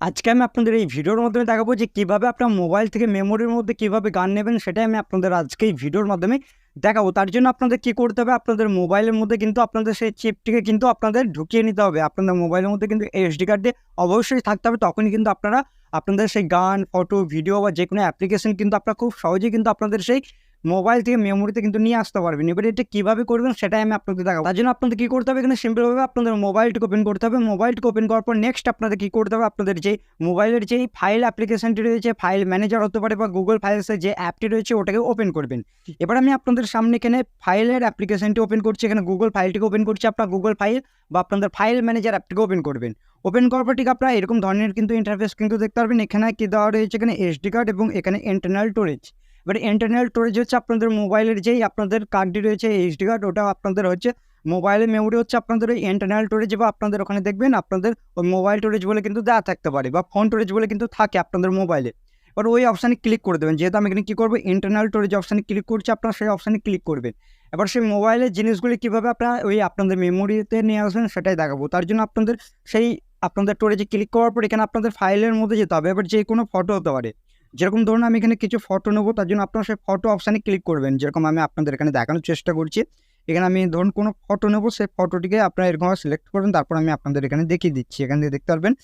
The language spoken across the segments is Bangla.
আজকে আমি আপনাদের এই ভিডিওর মাধ্যমে দেখাবো যে কীভাবে আপনার মোবাইল থেকে মেমোরির মধ্যে কীভাবে গান নেবেন সেটাই আমি আপনাদের আজকে এই ভিডিওর মাধ্যমে দেখাবো। তার জন্য আপনাদের কী করতে হবে? আপনাদের মোবাইলের মধ্যে কিন্তু আপনাদের সেই চিপটিকে কিন্তু আপনাদের ঢুকিয়ে নিতে হবে। আপনাদের মোবাইলের মধ্যে কিন্তু এসডি কার্ডে অবশ্যই থাকতে হবে। তখনই কিন্তু আপনারা আপনাদের সেই গান ফটো ভিডিও বা যে কোনো অ্যাপ্লিকেশন কিন্তু আপনারা খুব সহজেই কিন্তু আপনাদের সেই মোবাইল থেকে মেমোরিতে কিন্তু নিয়ে আসতে পারবেন। এবার এটা কীভাবে করবেন সেটাই আমি আপনাদের দেখাবো। তার জন্য আপনাদের কী করতে হবে এখানে? সিম্পলভাবে আপনাদের মোবাইলটি ওপেন করতে হবে। মোবাইলটি ওপেন করার পর নেক্সট আপনাদের কী করতে হবে? আপনাদের যে মোবাইলের যেই ফাইল অ্যাপ্লিকেশনটি রয়েছে ফাইল ম্যানেজার হতে পারে বা গুগল ফাইলসের যে অ্যাপটি রয়েছে, ওটাকে ওপেন করবেন। এবার আমি আপনাদের সামনে এখানে ফাইলের অ্যাপ্লিকেশনটি ওপেন করছি। এখানে গুগল ফাইলটিকে ওপেন করছি। আপনার গুগল ফাইল বা আপনাদের ফাইল ম্যানেজার অ্যাপটিকে ওপেন করবেন। ওপেন করার পর ঠিক আপনারা এরকম ধরনের কিন্তু ইন্টারফেস কিন্তু দেখতে পারবেন। এখানে কি দেওয়া রয়েছে? এখানে এসডি কার্ড এবং এখানে ইন্টারনাল স্টোরেজ এবার ইন্টারনাল স্টোরেজ হচ্ছে আপনাদের মোবাইলের যেই আপনাদের কার্ডটি রয়েছে এইচডি কার্ড ওটা আপনাদের হচ্ছে মোবাইলের মেমোরি হচ্ছে আপনাদের ওই ইন্টারনাল স্টোরেজ বা আপনাদের ওখানে দেখবেন আপনাদের ওই মোবাইল স্টোরেজ বলে কিন্তু দেওয়া থাকতে পারে বা ফোন স্টোরেজ বলে কিন্তু থাকে আপনাদের মোবাইলে এবার ওই অপশানে ক্লিক করে দেবেন, যেহেতু আমি এখানে কী করব? ইন্টারনাল স্টোরেজ অপশানে ক্লিক করছি, আপনারা সেই অপশানে ক্লিক করবেন। এবার সেই মোবাইলের জিনিসগুলি কীভাবে আপনারা ওই আপনাদের মেমোরিতে নিয়ে আসবেন সেটাই দেখাবো। তার জন্য আপনাদের সেই আপনাদের স্টোরেজে ক্লিক করার পর এখানে আপনাদের ফাইলের মধ্যে যেতে হবে, এবার যে কোনো ফটো হতে পারে। যেরকম ধরুন আমি এখানে কিছু ফটো নেব, তার জন্য আপনারা সেই ফটো অপশানে ক্লিক করবেন। যেরকম আমি আপনাদের এখানে দেখানোর চেষ্টা করছি। এখানে আমি ধরুন কোনো ফটো নেব, সেই ফটোটিকে আপনারা এরকমভাবে সিলেক্ট করবেন, তারপর আমি আপনাদের এখানে দেখিয়ে দিচ্ছি। এখান থেকে দেখতে পারবেন,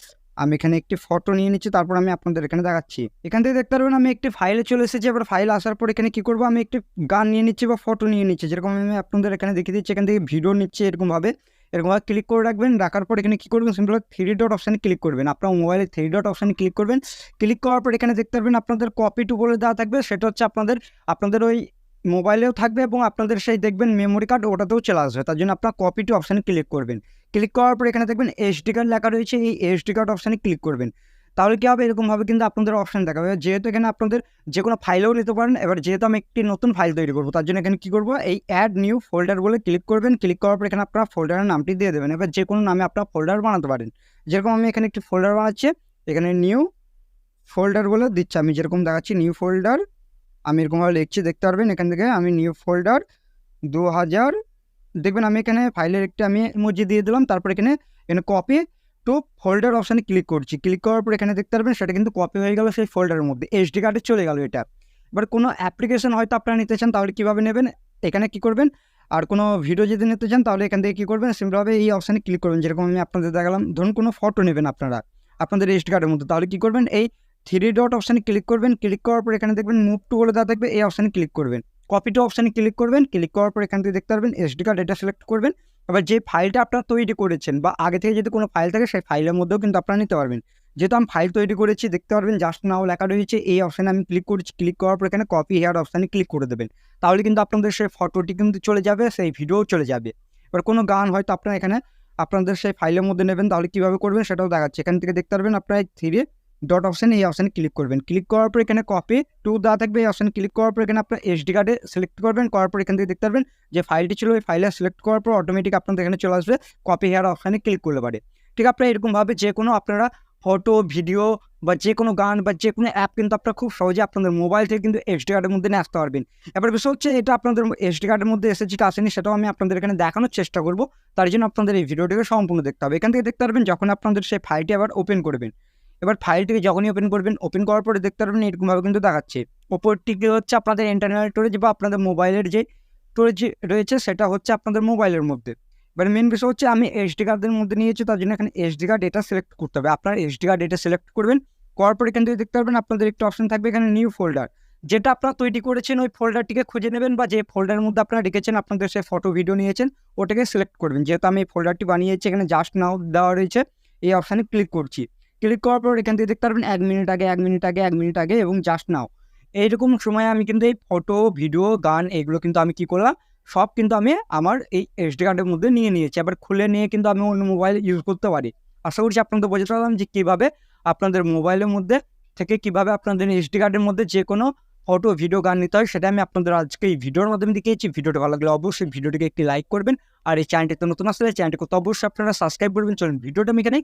আমি এখানে একটি ফটো নিয়ে নিচ্ছি, তারপর আমি আপনাদের এখানে দেখাচ্ছি। এখান থেকে দেখতে পারবেন, আমি একটি ফাইলে চলে এসেছি। এবার ফাইল আসার পর এখানে কি করব, আমি একটি গান নিয়ে নিচ্ছি বা ফটো নিয়ে নিচ্ছি। যেরকম আমি আপনাদের এখানে দেখিয়ে দিচ্ছি, এখান থেকে ভিডিও নিচ্ছি এরকমভাবে এরকমভাবে ক্লিক করে রাখবেন, রাখার পর এখানে কী করবেন? সিম্পল থ্রি ডট অপশানে ক্লিক করবেন। আপনার মোবাইলে থ্রি ডট অপশানে ক্লিক করবেন। ক্লিক করার পর এখানে দেখতে পারবেন আপনাদের কপি টু বলে দেওয়া থাকবে। সেটা হচ্ছে আপনাদের আপনাদের ওই মোবাইলেও থাকবে এবং আপনাদের সেই দেখবেন মেমোরি কার্ড ওটাতেও চলে আসবে। তার জন্য আপনার কপি টু অপশানে ক্লিক করবেন। ক্লিক করার পর এখানে দেখবেন এসডি কার্ড লেখা রয়েছে। এই এসডি কার্ড অপশানে ক্লিক করবেন। তাহলে কী হবে? এরকমভাবে কিন্তু আপনাদের অপশান দেখাবে। যেহেতু এখানে আপনাদের যে কোনো ফাইলেও নিতে পারেন, এবার যেহেতু আমি একটি নতুন ফাইল তৈরি করব, তার জন্য এখানে কী করব? এই অ্যাড নিউ ফোল্ডার বলে ক্লিক করবেন। ক্লিক করার পর এখানে আপনার ফোল্ডারের নামটি দিয়ে দেবেন। এবার যে কোনো নামে আপনার ফোল্ডার বানাতে পারেন। যেরকম আমি এখানে একটি ফোল্ডার বানাচ্ছি, এখানে নিউ ফোল্ডার বলে দিচ্ছি। আমি যেরকম দেখাচ্ছি নিউ ফোল্ডার আমি এরকমভাবে লিখছি, দেখতে পারবেন এখান থেকে আমি নিউ ফোল্ডার দু হাজার দেখবেন আমি এখানে ফাইলের একটি আমি মজি দিয়ে দিলাম, তারপর এখানে এখানে কপি টু ফোল্ডার অপশানে ক্লিক করছি। ক্লিক করার পর এখানে দেখতে পারবেন সেটা কিন্তু কপি হয়ে গেল সেই ফোল্ডারের মধ্যে। এসডি কার্ডে চলে গেল এটা। এবার কোনো অ্যাপ্লিকেশন হয়তো আপনারা নিতে চান তাহলে কীভাবে নেবেন? এখানে কী করবেন? আর কোনো ভিডিও যদি নিতে চান তাহলে এখান থেকে কী করবেন? সিম্পলভাবে এই অপশানে ক্লিক করবেন। যেরকম আমি আপনাদের দেখালাম, ধরুন কোনো ফটো নেবেন আপনারা, আপনাদের এসডি কার্ডের মধ্যে। তাহলে কী করবেন? এই থ্রি ডট অপশানে ক্লিক করবেন। ক্লিক করার পর এখানে দেখবেন মুভ টু বলে দেওয়া থাকবে, এই অপশানে ক্লিক করবেন। কপি টু অপশানে ক্লিক করবেন। ক্লিক করার পর এখান থেকে দেখতে পারবেন এসডি কার্ড এটা সিলেক্ট করবেন। এবার যে ফাইলটা আপনারা তৈরি করেছেন বা আগে থেকে যদি কোনো ফাইল থাকে, সেই ফাইলের মধ্যেও কিন্তু আপনারা নিতে পারবেন। যেহেতু আমি ফাইল তৈরি করেছি, দেখতে পারবেন জাস্ট নাও লেখা রয়েছে, এই অপশানে আমি ক্লিক করছি ক্লিক করার পর এখানে কপি হেয়ার অপশানে ক্লিক করে দেবেন। তাহলে কিন্তু আপনাদের সেই ফটোটি কিন্তু চলে যাবে, সেই ভিডিও চলে যাবে। এবার কোনো গান হয়তো আপনারা এখানে আপনাদের সেই ফাইলের মধ্যে নেবেন, তাহলে কীভাবে করবেন সেটাও দেখাচ্ছে। এখান থেকে দেখতে পারবেন আপনারা থ্রি ডট অপশানে এই অপশানে ক্লিক করবেন। ক্লিক করার পর এখানে কপি টু দেওয়া থাকবে। এই অপশানে ক্লিক করার পর এখানে আপনার এসডি কার্ডে সিলেক্ট করবেন। করার পর এখান থেকে দেখতে পারবেন যে ফাইলটি ছিল, ওই ফাইলে সিলেক্ট করার পর অটোমেটিক আপনাদের এখানে চলে আসবে। কপি হেয়ার অপশানে ক্লিক করলে পারে। ঠিক আপনারা এরকমভাবে যে কোনো আপনারা ফটো ভিডিও বা যে কোনো গান বা যে কোনো অ্যাপ কিন্তু আপনারা খুব সহজে আপনাদের মোবাইল থেকে কিন্তু এসডি কার্ডের মধ্যে নিয়ে আসতে পারবেন। এবার বিষয় হচ্ছে এটা আপনাদের এসডি কার্ডের মধ্যে কি আসেনি সেটাও আমি আপনাদের এখানে দেখানোর চেষ্টা করব। তার জন্য আপনাদের এই ভিডিওটিকে সম্পূর্ণ দেখতে হবে। এখান থেকে দেখতে পারবেন যখন আপনাদের সেই ফাইলটি আবার ওপেন করবেন। এবার ফাইলটিকে যখনই ওপেন করবেন ওপেন করার পরে দেখতে পারবেন এরকমভাবে কিন্তু দেখাচ্ছে। ওপরটিকে হচ্ছে আপনাদের ইন্টারনাল স্টোরেজ বা আপনাদের মোবাইলের যে স্টোরেজ রয়েছে, সেটা হচ্ছে আপনাদের মোবাইলের মধ্যে। এবার মেন বিষয় হচ্ছে আমি এসডি কার্ডের মধ্যে নিয়েছি, তার জন্য এখানে এসডি কার্ড এটা সিলেক্ট করতে হবে। আপনার এসডি কার্ড এটা সিলেক্ট করবেন, করার পর থেকে দেখতে পারবেন আপনাদের একটা অপশন থাকবে এখানে নিউ ফোল্ডার যেটা আপনারা তৈরি করেছেন, ওই ফোল্ডারটিকে খুঁজে নেবেন বা যে ফোল্ডারের মধ্যে আপনারা রেখেছেন, আপনাদের সে ফটো ভিডিও নিয়েছেন, ওটাকে সিলেক্ট করবেন। যেহেতু আমি এই ফোল্ডারটি বানিয়েছি, এখানে জাস্ট নাও দেওয়া রয়েছে, এই অপশানে ক্লিক করছি। ক্লিক করার পর এখান থেকে দেখতে পারবেন এক মিনিট আগে, এক মিনিট আগে, এক মিনিট আগে এবং জাস্ট নাও এইরকম সময় আমি কিন্তু এই ফটো ভিডিও গান এগুলো কিন্তু আমি কি করলাম? সব কিন্তু আমি আমার এই এসডি কার্ডের মধ্যে নিয়ে নিয়েছি। আবার খুলে নিয়ে কিন্তু আমি অন্য মোবাইল ইউজ করতে পারি। আশা করছি আপনাদের বোঝাতে পারলাম যে কীভাবে আপনাদের মোবাইলের মধ্যে থেকে কীভাবে আপনাদের এসডি কার্ডের মধ্যে যে কোনো ফটো ভিডিও গান নিতে হয় সেটা আমি আপনাদের আজকে এই ভিডিওর মাধ্যমে দেখিয়েছি। ভিডিওটা ভালো লাগলে অবশ্যই ভিডিওটিকে একটি লাইক করবেন। আর এই চ্যানেলটিতে নতুন আসলে চ্যানেলটিকে তো অবশ্যই আপনারা সাবস্ক্রাইব করবেন। চলুন ভিডিওটা আমি এখানে